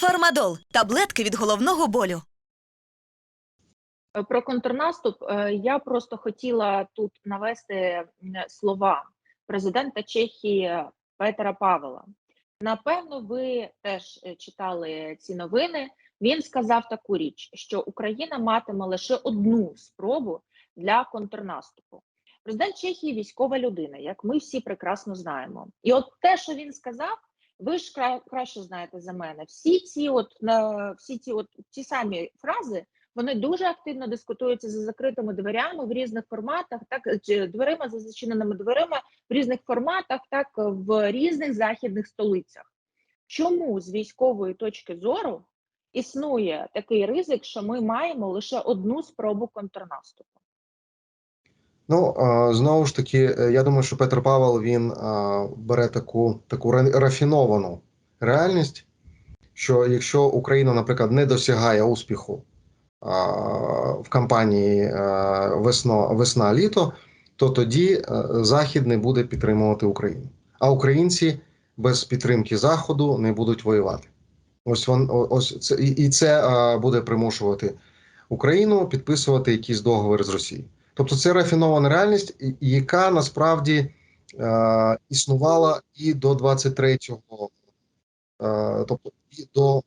Фармадол таблетки від головного болю. Е, Про контрнаступ е, я просто хотіла тут навести слова президента Чехії Петера Павела. Напевно, ви теж е, читали ці новини. Він сказав таку річ, що Україна матиме лише одну спробу для контрнаступу. Президент Чехії військова людина, як ми всі прекрасно знаємо. І от те, що він сказав, ви ж кра- краще знаєте за мене. Всі ці, от на всі ці, от ті самі фрази, вони дуже активно дискутуються за закритими дверями в різних форматах, так чи дверима за зачиненими дверима в різних форматах, так в різних західних столицях. Чому з військової точки зору існує такий ризик, що ми маємо лише одну спробу контрнаступу? Ну знову ж таки, е, я думаю, що Петр Павел він бере таку таку ра- рафіновану реальність, що якщо Україна, наприклад, не досягає успіху в кампанії весно, весна-літо, то тоді е, Захід не буде підтримувати Україну. А українці без підтримки Заходу не будуть воювати. Ось вон ось це і це буде примушувати Україну підписувати якийсь договір з Росією. Тобто це рафінована реальність, яка насправді е, існувала і до 23-го, е, тобто і до.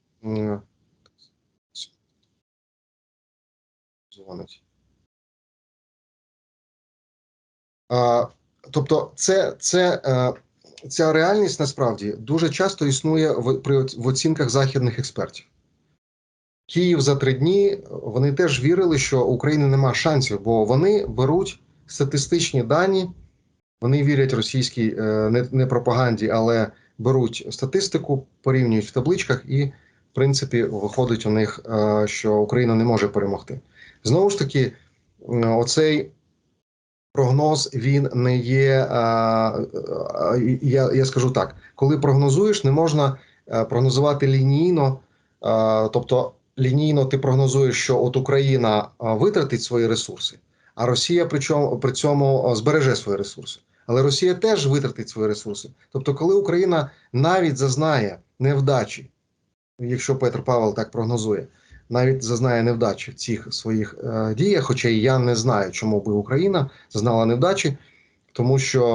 Е, тобто, це, це, е, ця реальність насправді дуже часто існує в, при в оцінках західних експертів. Київ за три дні вони теж вірили, що України нема шансів, бо вони беруть статистичні дані, вони вірять російській е, не, не пропаганді, але беруть статистику, порівнюють в табличках, і в принципі виходить у них, е, що Україна не може перемогти. Знову ж таки, оцей прогноз він не є. е, Я, я скажу так: коли прогнозуєш, не можна прогнозувати лінійно, тобто лінійно ти прогнозуєш, що от Україна витратить свої ресурси, а Росія при чому при цьому збереже свої ресурси. Але Росія теж витратить свої ресурси. Тобто, коли Україна навіть зазнає невдачі, якщо Петр Павел так прогнозує, навіть зазнає невдачі в цих своїх е, діях, хоча і я не знаю, чому би Україна зазнала невдачі, тому що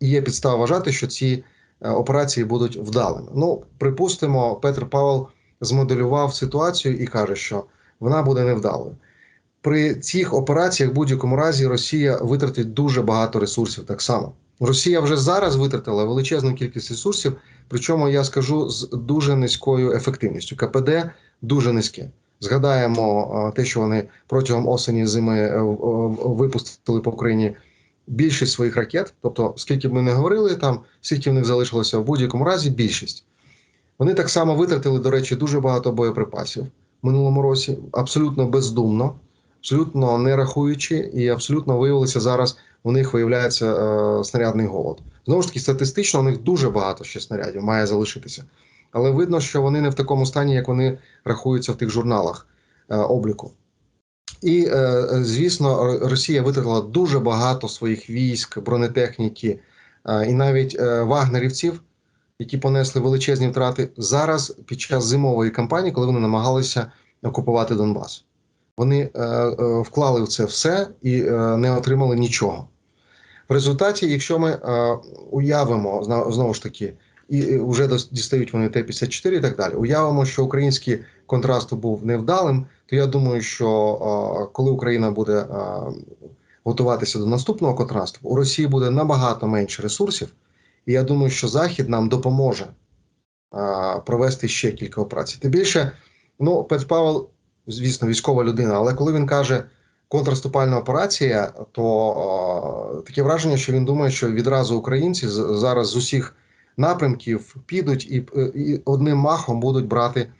е, є підстава вважати, що ці е, операції будуть вдалими. Ну, припустимо, Петр Павел змоделював ситуацію і каже, що вона буде невдалою. При цих операціях в будь-якому разі Росія витратить дуже багато ресурсів. Так само Росія вже зараз витратила величезну кількість ресурсів, причому я скажу з дуже низькою ефективністю. КПД дуже низьке. Згадаємо те, що вони протягом осені зими е, в- випустили по Україні більшість своїх ракет. Тобто, скільки б ми не говорили, там скільки в них залишилося в будь-якому разі, більшість. Вони так само витратили, до речі, дуже багато боєприпасів в минулому році, абсолютно бездумно, абсолютно не рахуючи, і абсолютно виявилося зараз. У них виявляється е, снарядний голод. Знову ж таки, статистично у них дуже багато ще снарядів має залишитися. Але видно, що вони не в такому стані, як вони рахуються в тих журналах е, обліку. І, е, звісно, Росія витратила дуже багато своїх військ, бронетехніки е, і навіть е, вагнерівців, які понесли величезні втрати зараз під час зимової кампанії, коли вони намагалися окупувати Донбас. Вони е, е, вклали в це все і е, не отримали нічого. В результаті, якщо ми е, уявимо знову ж таки, і вже дістають вони Т-54 і так далі. Уявимо, що український контраст був невдалим, то я думаю, що е, коли Україна буде е, готуватися до наступного контрасту, у Росії буде набагато менше ресурсів, і я думаю, що Захід нам допоможе е, провести ще кілька операцій. Тим більше, ну, Петр Павел, звісно, військова людина, але коли він каже контрступальна операція, то е, таке враження, що він думає, що відразу українці зараз з усіх напрямків підуть і, і одним махом будуть брати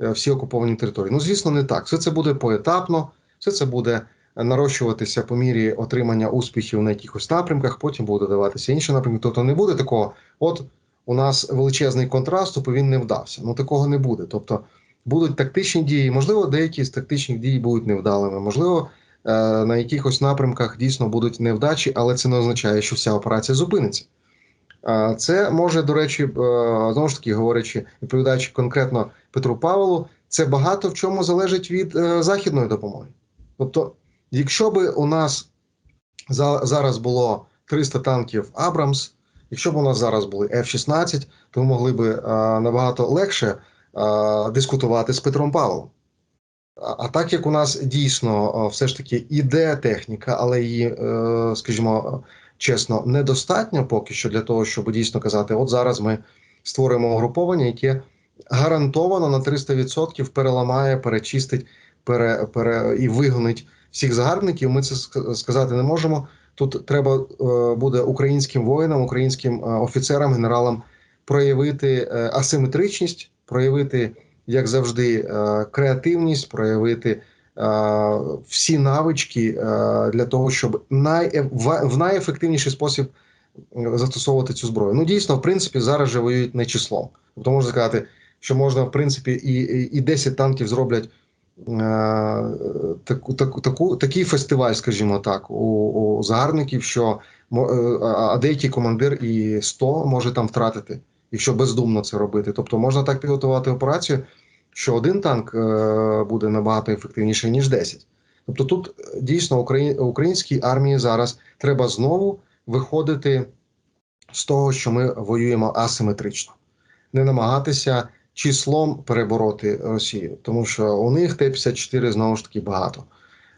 е, всі окуповані території. Ну, звісно, не так. Все це буде поетапно, все це буде нарощуватися по мірі отримання успіхів на якихось напрямках, потім буде даватися інші напрямки. Тобто не буде такого, от у нас величезний контраст, тобто він не вдався. Ну такого не буде. Тобто будуть тактичні дії, можливо, деякі з тактичних дій будуть невдалими, можливо, е, на якихось напрямках дійсно будуть невдачі, але це не означає, що вся операція зупиниться. А, Це може, до речі, е, знову ж таки говорячи, відповідаючи конкретно Петру Павлу, це багато в чому залежить від е, західної допомоги. Тобто, якщо би у нас за, зараз було 300 танків Абрамс, якщо б у нас зараз були F-16, то ми могли е, набагато легше е, дискутувати з Петром Павлом. А, а так як у нас дійсно все ж таки іде техніка, але її, е, скажімо, чесно, недостатньо поки що для того, щоб дійсно казати: от зараз ми створимо угруповання, яке гарантовано на 300% переламає, перечистить пере, пере, і вигонить всіх загарбників. Ми це ск- сказати не можемо. Тут треба е, буде українським воїнам, українським е, офіцерам, генералам проявити е, асиметричність, проявити, як завжди, креативність, проявити всі навички для того, щоб в, найефективніший спосіб застосовувати цю зброю. Ну дійсно, в принципі, зараз же воюють не числом. Тобто можна сказати, що можна, в принципі, і, і, і 10 танків зроблять таку, таку, таку, такий фестиваль, скажімо так, у, у загарбників, що е, а деякий командир і 100 може там втратити, якщо бездумно це робити. Тобто можна так підготувати операцію, що один танк е, буде набагато ефективніший, ніж 10. Тобто тут е, дійсно Украї... українській армії зараз треба знову виходити з того, що ми воюємо асиметрично, не намагатися числом перебороти Росію, тому що у них Т-54 знову ж таки багато.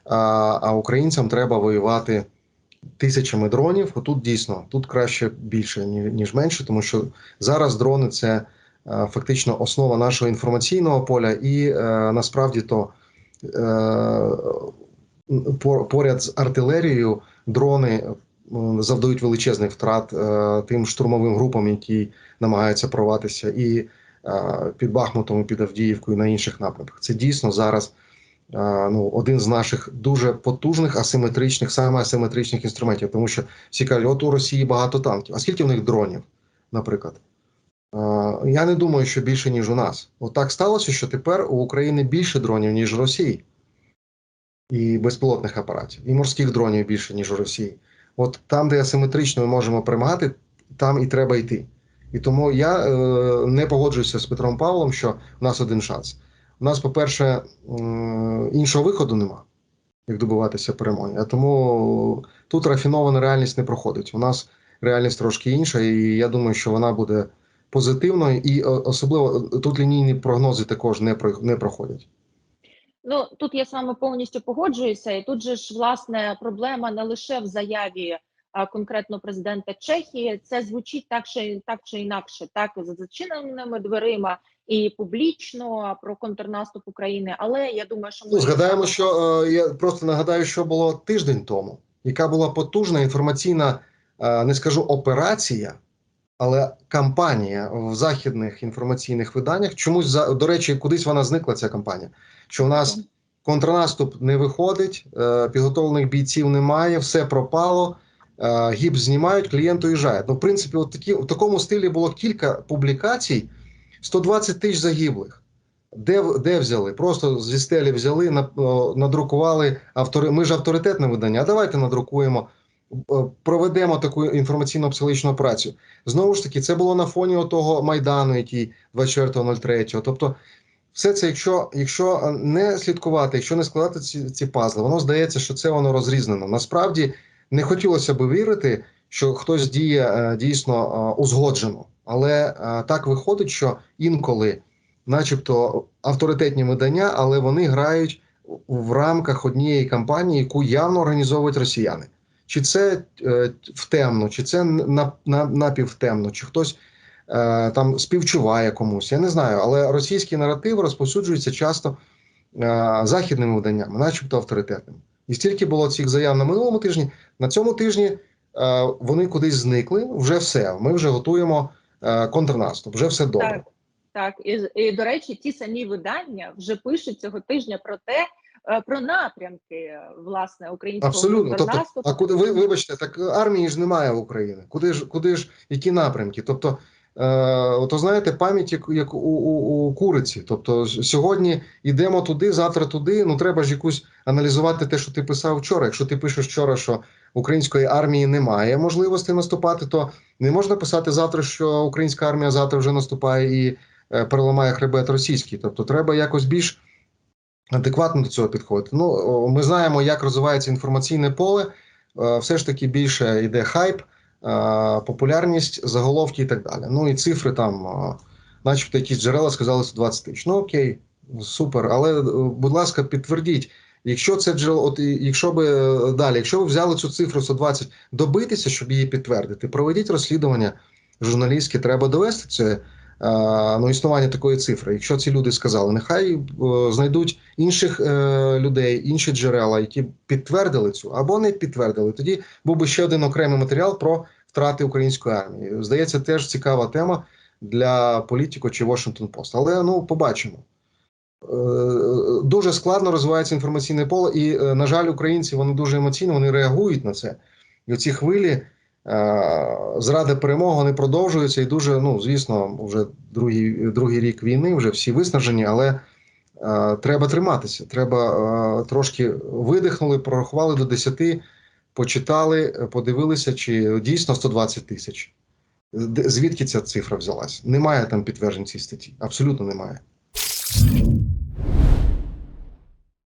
А, а українцям треба воювати тисячами дронів. Отут дійсно тут краще більше, ні- ніж менше, тому що зараз дрони це е, фактично основа нашого інформаційного поля, і е, насправді то е, поряд з артилерією дрони завдають величезних втрат тим штурмовим групам, які намагаються прорватися і під Бахмутом, під Авдіївкою, на інших напрямках. Це дійсно зараз ну, один з наших дуже потужних асиметричних, саме асиметричних інструментів, тому що всі кажуть, от у Росії багато танків. А скільки в них дронів, наприклад? Я не думаю, що більше, ніж у нас. От так сталося, що тепер у України більше дронів, ніж у Росії. І безпілотних апаратів, і морських дронів більше, ніж у Росії. От там, де асиметрично ми можемо перемагати, там і треба йти. І тому я е, не погоджуюся з Петром Павлом, що у нас один шанс. У нас, по-перше, е, іншого виходу нема, як добиватися перемоги. А тому тут рафінована реальність не проходить. У нас реальність трошки інша, і я думаю, що вона буде позитивною, і особливо тут лінійні прогнози також не, про- не проходять. Ну тут я вами повністю погоджуюся, і тут же ж власне проблема не лише в заяві конкретно президента Чехії. Це звучить так, чи так чи інакше, так за зачиненими дверима, і публічно про контрнаступ України. Але я думаю, що ми Ну, згадаємо, що е, я просто нагадаю, що було тиждень тому, яка була потужна інформаційна, е, не скажу операція, але кампанія в західних інформаційних виданнях. Чомусь за до речі, кудись вона зникла. Ця кампанія. Що у нас контрнаступ не виходить, е, підготовлених бійців немає, все пропало. Е, Гіпс знімають, клієнт уїжджає. Ну, в принципі, от такі в такому стилі було кілька публікацій: 120 тисяч загиблих. Де, де взяли? Просто зі стелі взяли, на- надрукували автори. Ми ж авторитетне видання. А давайте надрукуємо, е, проведемо таку інформаційно-психологічну операцію. Знову ж таки, це було на фоні того майдану, який 24.03. Тобто, все це, якщо, якщо не слідкувати, якщо не складати ці, ці пазли, воно здається, що це воно розрізнено. Насправді не хотілося б вірити, що хтось діє е, дійсно е, узгоджено, але е, так виходить, що інколи начебто авторитетні видання, але вони грають в рамках однієї кампанії, яку явно організовують росіяни. Чи це е, втемно, чи це на, на, напівтемно, чи хтось там співчуває комусь. Я не знаю, але російський наратив розповсюджується часто західними виданнями, начебто авторитетними. І стільки було цих заяв на минулому тижні. На цьому тижні е, вони кудись зникли. Вже все. Ми вже готуємо е, контрнаступ, вже все добре. Так, так. І, і до речі, ті самі видання вже пишуть цього тижня про те, е, про напрямки е, власне українського Абсолютно. Тобто, а куди ви вибачте, так армії ж немає в Україні. Куди ж, куди ж які напрямки? Тобто, то знаєте, пам'ять як, у, у, у куриці. Тобто сьогодні йдемо туди, завтра туди. Ну треба ж якусь аналізувати те, що ти писав вчора. Якщо ти пишеш вчора, що української армії немає можливості наступати, то не можна писати завтра, що українська армія завтра вже наступає і е, переламає хребет російський. Тобто, треба якось більш адекватно до цього підходити. Ну, ми знаємо, як розвивається інформаційне поле. Е, Все ж таки більше йде хайп, е, популярність, заголовки і так далі. Ну і цифри там, е, начебто, якісь джерела сказали 120 тисяч. Ну окей, супер. Але, е, будь ласка, підтвердіть. Якщо це джерело, от якщо би е, далі, якщо ви взяли цю цифру 120, добитися, щоб її підтвердити, проведіть розслідування журналістське, треба довести це е, ну, існування такої цифри. Якщо ці люди сказали, нехай е, знайдуть інших е, людей, інші джерела, які підтвердили цю або не підтвердили. Тоді був би ще один окремий матеріал про втрати української армії. Здається, теж цікава тема для політико чи Washington Post. Але ну побачимо. Е, Дуже складно розвивається інформаційне поле, і, на жаль, українці вони дуже емоційно вони реагують на це. І оці хвилі зради перемоги вони продовжуються, і дуже, ну звісно, вже другий, другий рік війни, вже всі виснажені, але е, треба триматися. Треба е, трошки видихнули, прорахували до 10, почитали, подивилися, чи дійсно 120 тисяч. Звідки ця цифра взялась? Немає там підтверджень цій статті. Абсолютно немає.